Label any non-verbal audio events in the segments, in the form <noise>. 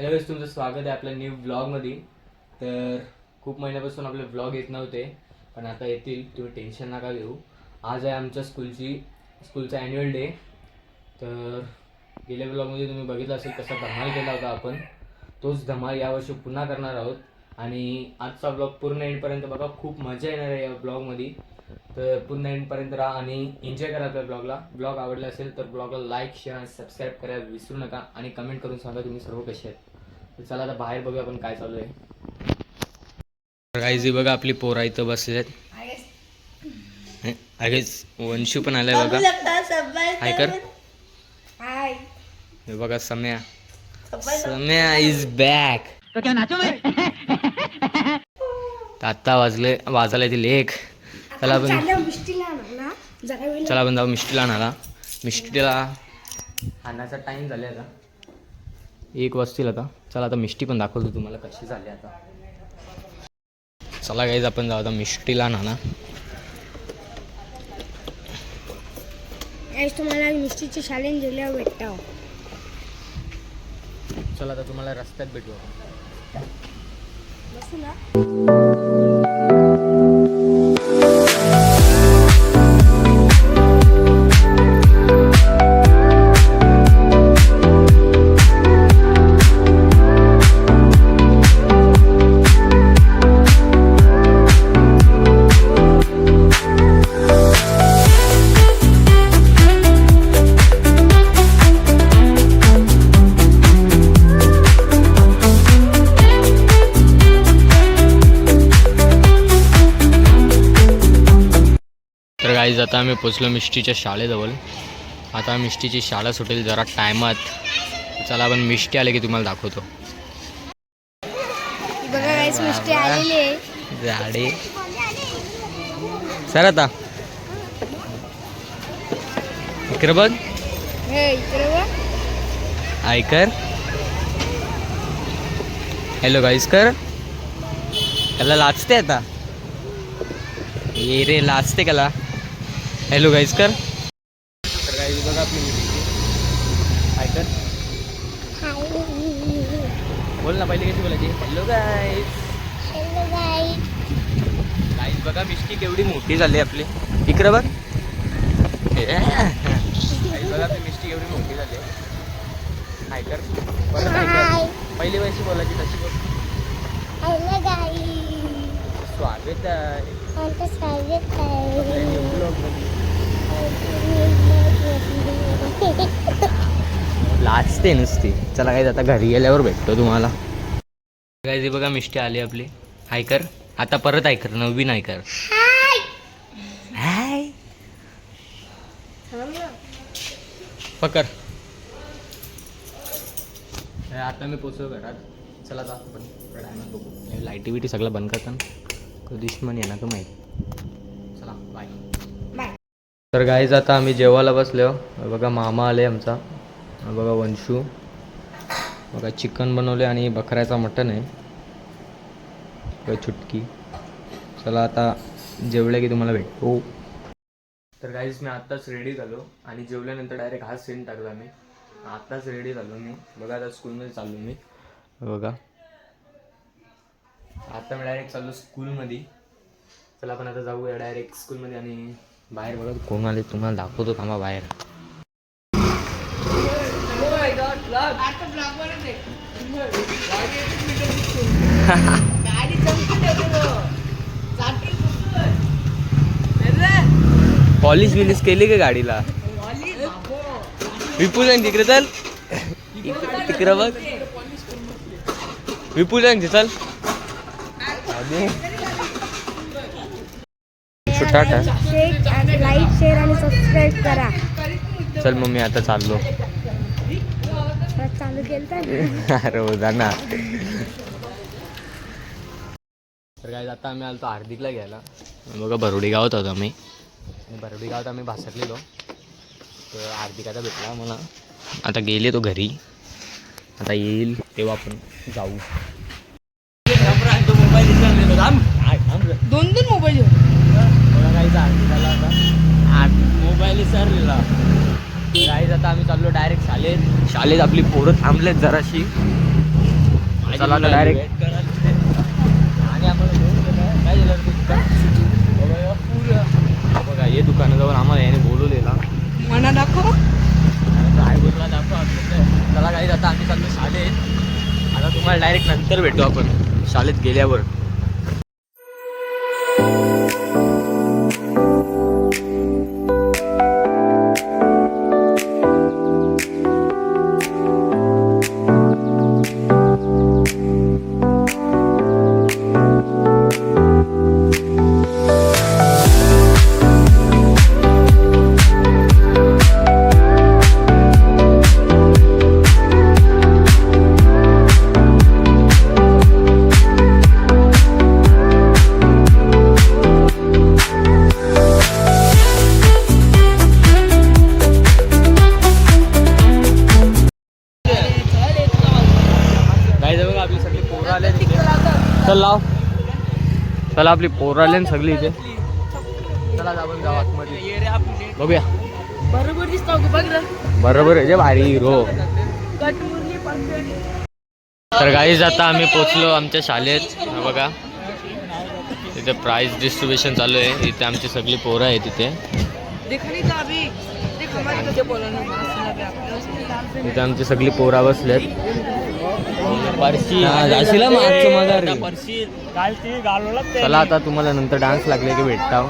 Hello guys, तुमचं स्वागत आहे आपल्या न्यू ब्लॉगमध्ये तर खूप महिन्यापासून आपले ब्लॉग येत नव्हते पण आता येतील. तुम्ही टेन्शन नका घेऊ. आज आहे आमच्या स्कूलची स्कूलचा ॲन्युअल डे तर गेल्या ब्लॉगमध्ये तुम्ही बघितलं असेल कसा धमाल केला होता आपण. तोच धमाल यावर्षी पुन्हा करणार आहोत. आणि आजचा ब्लॉग पूर्ण एंडपर्यंत बघा खूप मजा येणार आहे या ब्लॉगमध्ये तर पूर्ण एंडपर्यंत राहा आणि एन्जॉय करा आपल्या ब्लॉगला ब्लॉग आवडला असेल तर ब्लॉगला लाईक शेअर आणि सबस्क्राईब करायला विसरू नका. आणि कमेंट करून सांगा तुम्ही सर्व कसे आहेत. चला आता बाहेर बघूया आपण काय चालू आहे. गाईजी बघा आपली पोरा इथं बसले आहेत अगे वंशू पण आलाय बघा. हाय कर. हाय. हे बघा सम्या सम्या इज बॅक आता वाजले वाजायला येतील एक. चला आपण चला आपण जाऊ मिष्टीला आणायला मिष्टीला आणायचा टाइम झाले आता. एक वाजतील आता. चला आता मिष्टी पण दाखवतो तुम्हाला कशी झाली आता. चला गाईज आपण जाऊ आता मिष्टीला आणा आज तुम्हाला मिष्टीची शालेन दिल्यावर भेटतो. चला आता तुम्हाला रस्त्यात भेटू. बसू ना. आता आम्ही पोचलो मिष्टीच्या शाळेजवळ. आता मिष्टीची शाळा सुटेल जरा टायमात चला आपण मिष्टी आले की तुम्हाला दाखवतो. झाडे. सर आता. इकडे बघ. हे ऐकर हॅलो गाईस कर. त्याला लाचते आता. ये रे लाचते त्याला. हॅलो गाईस कर. गाईज बघा आपली ऐकर बोल ना पहिले कशी बोलायची? हॅलो गाईस गाईस बघा मिष्टी केवढी मोठी झाली आपली. इकडं बघ. बघा आपली मिष्टी एवढी मोठी झाली. हाय कर. परत ऐकर पहिली वयशी बोलायची तशी बोल. हॅलो गाईस स्वागत आहे. स्वागत आहे. लाजते नुसती. चला काय आता घरी गेल्यावर भेटतो तुम्हाला. काय बघा मिष्टी आली आपली. हाय कर. आता परत ऐकर नवीन ऐकर हाय पकर आता मी पोचलो घरात. चला जा आपण टायमात बघू. लाईटी बिटी सगळं बंद करताना. दुश्मन येणार का माहीत. चला बाय तर गाईज आता आम्ही जेवायला बसलो. बघा मामा आले आमचा. बघा वंशू. बघा चिकन बनवले आणि बकऱ्याचा मटन आहे. बघा चुटकी. चला आता जेवले की तुम्हाला भेटतो हो. तर गाईज मी आत्ताच रेडी झालो. आणि जेवल्यानंतर डायरेक्ट हा सीन टाकला मी. आत्ताच रेडी झालो मी. बघा आता स्कूलमध्ये चाललो मी. बघा. आता मी डायरेक्ट चाललो स्कूलमध्ये चला आपण आता जाऊया डायरेक्ट स्कूलमध्ये आणि बाहेर बघा कोण आले तुम्हाला दाखवतो थांबा बाहेर. पॉलिश बिलिश केली का गाडीला? विपुल आहे तिकडे चल. तिकडे बघ. विपुल आहे चल. छोटा लाईक शेअर आणि सबस्क्राईब करा. चल मम्मी आता चाललो. चालू केलं <laughs> अरे हो जा ना. तर काय आता आम्ही आलो हार्दिकला घ्यायला. बघा बरोडी गावात होतो आम्ही. बरोडी गावात आम्ही भासरलेलो. तर हार्दिक आता भेटला मला आता गेले तो घरी. आता येईल तेव्हा आपण जाऊ. दोन दोन मोबाईल आता. मोबाईल विसरलेला. गाईज आता आम्ही चाललो डायरेक्ट शाळेत. शाळेत आपली पोरं थांबलेत जराशी. चला आता डायरेक्ट आणि आम्हाला. काय झालं? बघा, हे दुकानाजवळ आम्हाला याने बोलवलेला. मना दाखव. काय बोलला दाखव. चला काही आता आम्ही चाललो शाळेत. आता तुम्हाला डायरेक्ट नंतर भेटू आपण. शाळेत गेल्यावर. चल. लाव चला आपली पोरं आले ना सगळी इथे. चला आपण जाऊ आतमध्ये. बघूया. बरोबर दिसतो बघ ना बरोबर आहे जे भारी हिरो परफेक्ट तर गाईज आता आम्ही पोचलो आमच्या शाळेत. हा बघा. तिथे प्राईज डिस्ट्रीब्युशन चालू आहे. इथे आमची सगळी पोरं आहे तिथे देखा नहीं था अभी देख हमारे कच्चे बोला ना सुना भी आपने तिथे आमची सगळी पोरा बसलेत. जाशील हा मग आजचं मजा रे. चला आता तुम्हाला नंतर डान्स लागले की भेटता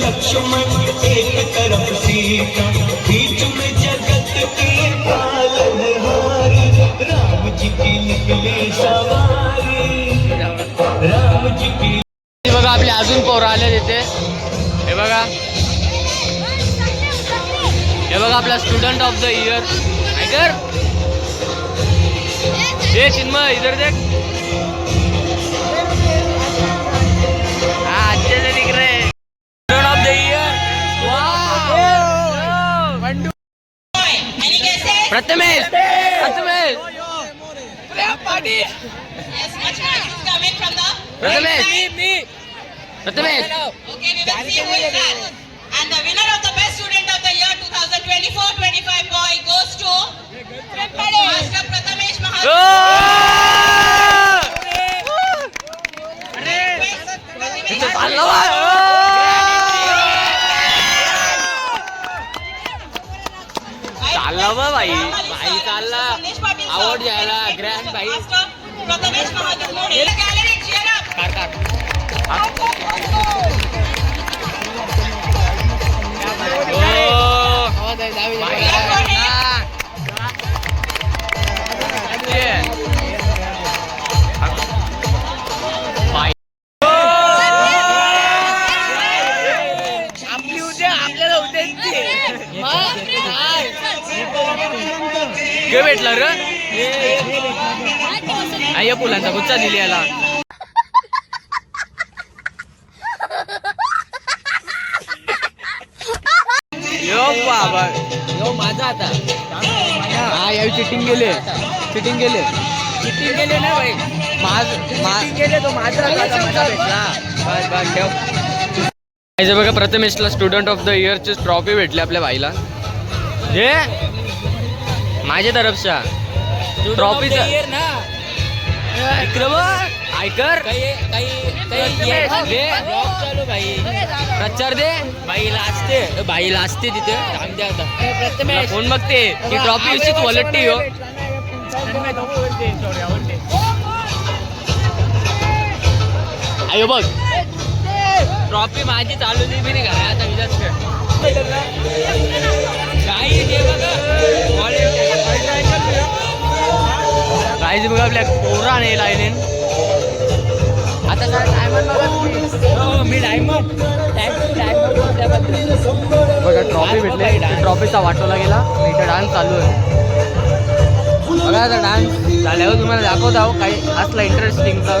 लक्ष्मण एक तरफ सीता. बीच में जगत की बघा आपले अजून पोरं आले तिथे हे बघा. हे बघा आपला स्टुडंट ऑफ द इयर ऐकर हे चिन्मय इधर देख. हा student of the year Prathamesh Prathamesh. Prathamesh Prathamesh Okay, we will see who is that. And the winner of the best student of the year 2024-25 boy goes to Master Prathamesh Mahajan. चालला बा भाई भाई चालला आवड जायला भाई Master Prathamesh Mahajan. Modi. The gallery, cheer up. कार कार आपली उद्या आपल्याला उद्या काय भेटला र आई फुलांचा गुच्छा दिली याला. यो बाबा. यो माझा आता. हा यावी चिटिंग गेले. चिटिंग गेले. चिटिंग केले ना भाई. माझ चिटिंग केले तो माझा आता माझा भेटला बस बस ठेव. बघा प्रथमेशला स्टुडंट ऑफ द इयरची ट्रॉफी भेटली आपल्या भाईला हे? माझ्या तरफच्या. ट्रॉफीचा ऐकर प्रचार दे बाई लाजते बाई लाजते तिथे थांब द्या आता कोण बघते की ट्रॉफी विषयीच वॉलटी हो अयो बघ ट्रॉफी माझी चालू नाही बी नाही का आता विचार काही ते बघा आपल्या पोरा नाही लाईन आता काय डायमंड बघा हो मी डायमंड बघा ट्रॉफी भेटले ट्रॉफीचा वाटोला गेला इथे डान्स चालू आहे बघा आता डान्स झाल्यावर तुम्हाला दाखवत आहो काही असला इंटरेस्टिंग तर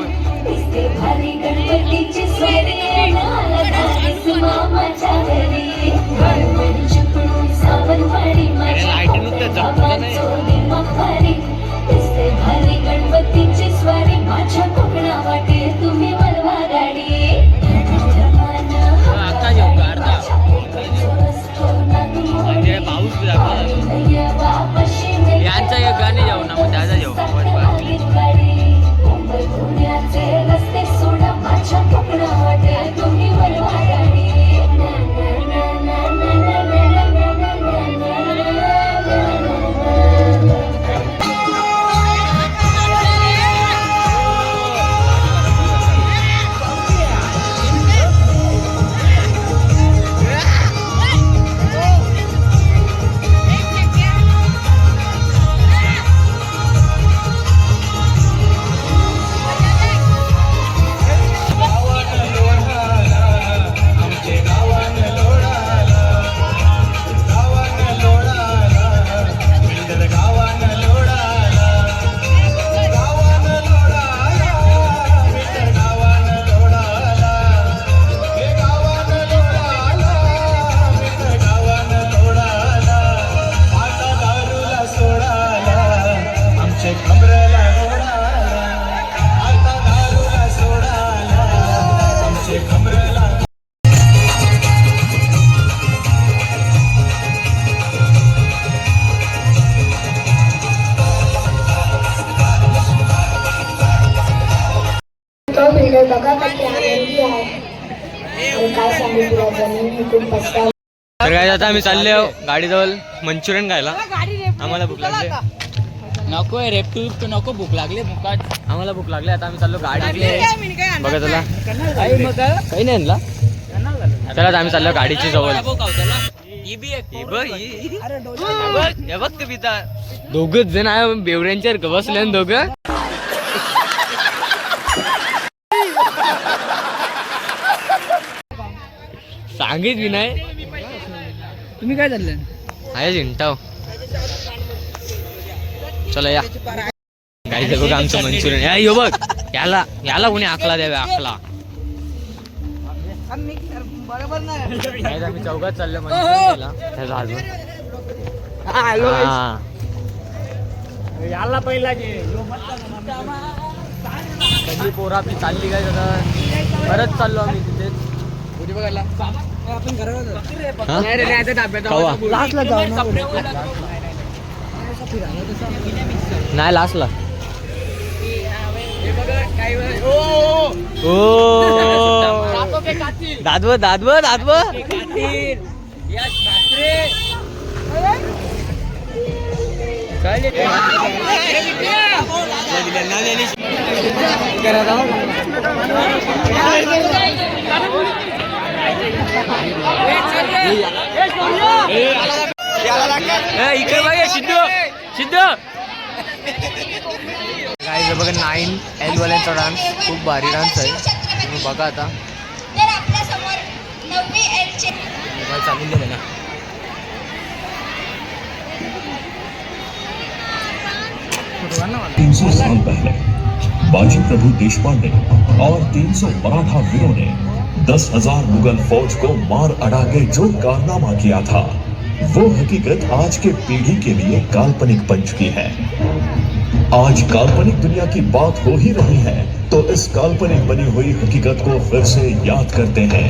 तर काय आता आम्ही चालले गाडीजवळ मंचुरियन खायला. आम्हाला भूक लागली. नको रेप टू नको भूक लागली आम्हाला भूक लागली आता आम्ही चाललो गाडी बघा चला. काही नाही आणला. चला आता आम्ही चाललो गाडीची जवळ. दोघच जण आहे बेवड्यांच्या बसले ना दोघं. सांगित बी नाही. तुम्ही काय चाललं आहे चिंटाव चला या. काय बघ आमचं मंचुरियन. या यो बघ. याला याला कोणी आकला द्यावे आकला बरोबर नाही काय आम्ही चौघात चाललो मंचुरियन त्याचा अजून. हा. याला पहिला कधी पोरं आपली चालली काय परत चाललो आम्ही तिथेच. आपण घरावर नाही लास्टला ओ. दादव दादव दादव. करा इकडे बघ सिद्धू सिद्धू काय बघा नाईन एलवाल्यांचा डान्स खूप भारी डान्स आहे तुम्ही बघा आता दे तीन सौ साल पहले बाजी प्रभु देशपांडे और तीन सौ मराठा वीरों ने दस हज़ार मुगल फौज को मार अड़ा के जो कारनामा किया था, वो हकीकत आज के पीढ़ी के लिए काल्पनिक बन चुकी है। आज काल्पनिक दुनिया की बात हो ही रही है तो इस काल्पनिक बनी हुई हकीकत को फिर से याद करते हैं।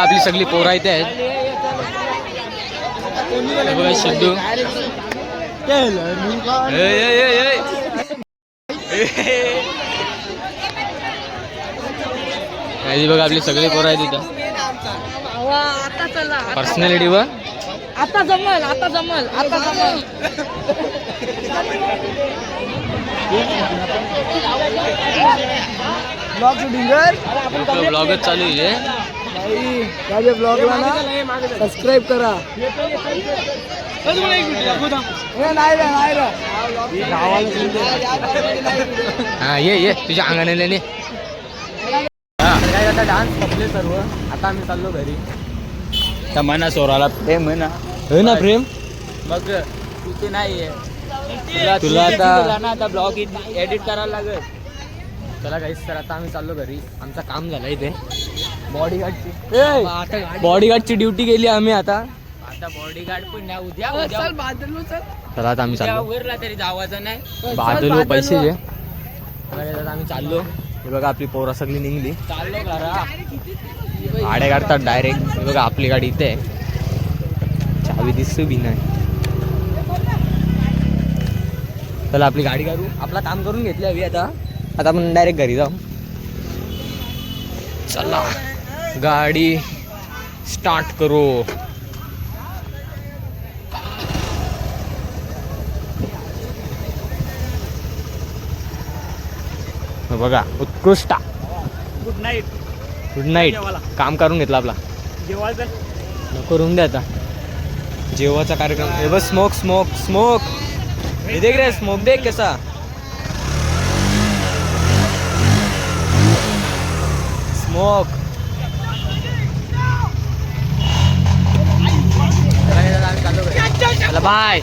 बघा आपली सगळी पोरं इथे आहेत बघा सिद्धू. आपली सगळी पोरं आहेत इथं. आता- पर्सनॅलिटीवर आता जमल आता जमल आता जमल. ब्लॉग शूटिंग ब्लॉगच चालू आहे. माझ्या ब्लॉगला ना सबस्क्राईब करा. ए, नाही रे नाही रे. हा ये ये तुझ्या अंगाने ने. आता डान्स संपले सर्व. आता आम्ही चाललो घरी. सोराला. प्रेम आहे ना हो ना प्रेम? मग तिथे नाहीये. तुला आता ना आता ब्लॉग एडिट करायला लागेल. चला काहीच तर आता आम्ही चाललो घरी. आमचं काम झालं इथे. बॉडीगार्डची बॉडीगार्डची ड्युटी केली आम्ही आता. आता बॉडीगार्ड पण नाही. उद्या चल उद्या बादलू चल. चला आता आम्ही उद्या चाललो. वरला तरी जावायचं नाही. बादलो पैसे जे आता आम्ही चाललो. हे बघा आपली पोरं सगळी निघली. चाललो घरा. गाड्या काढतात डायरेक्ट हे बघा आपली गाडी इथे आहे. चावी दिसतो बी नाही चला आपली गाडी काढू. आपला काम करून घेतली हवी आता. आता आपण डायरेक्ट घरी जाऊ. चला. गाडी स्टार्ट करू. बघा उत्कृष्ट. गुड नाईट गुड नाईट काम करून घेतलं आपला. जेवायचं नको रूम द्या आता. जेवाचा कार्यक्रम. हे बस स्मोक स्मोक स्मोक हे देख रे स्मोक देख कसा. स्मोक चला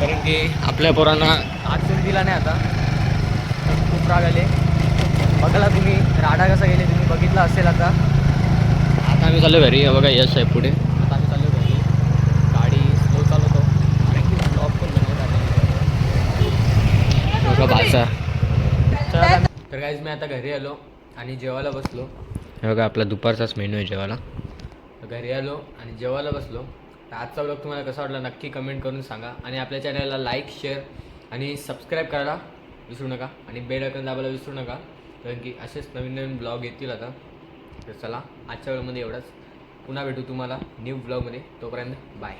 कारण की आपल्या पोरांना आठवण दिला नाही आता. खूप राग आले. बघायला तुम्ही राडा कसा गेले तुम्ही बघितला असेल आता. आता आम्ही चाललो घरी. बघा यश आहे पुढे. आता आम्ही चाललो घरी. गाडी स्लो चालवतो. कारण की ब्लॉग पण बनवत बघा बाजार तर काहीच मी आता घरी आलो आणि जेवायला बसलो. हे बघा आपला दुपारचाच मेनू आहे जेवायला. घरी आलो आणि जेवायला बसलो. तर आजचा ब्लॉग तुम्हाला कसा वाटला नक्की कमेंट करून सांगा. आणि आपल्या चॅनलला लाईक शेअर आणि सबस्क्राईब करायला विसरू नका. आणि बेल आयकन दाबायला विसरू नका. कारण की असेच नवीन नवीन ब्लॉग येतील आता. तर चला आजच्या वेळेमध्ये एवढंच. पुन्हा भेटू तुम्हाला न्यू ब्लॉगमध्ये तोपर्यंत बाय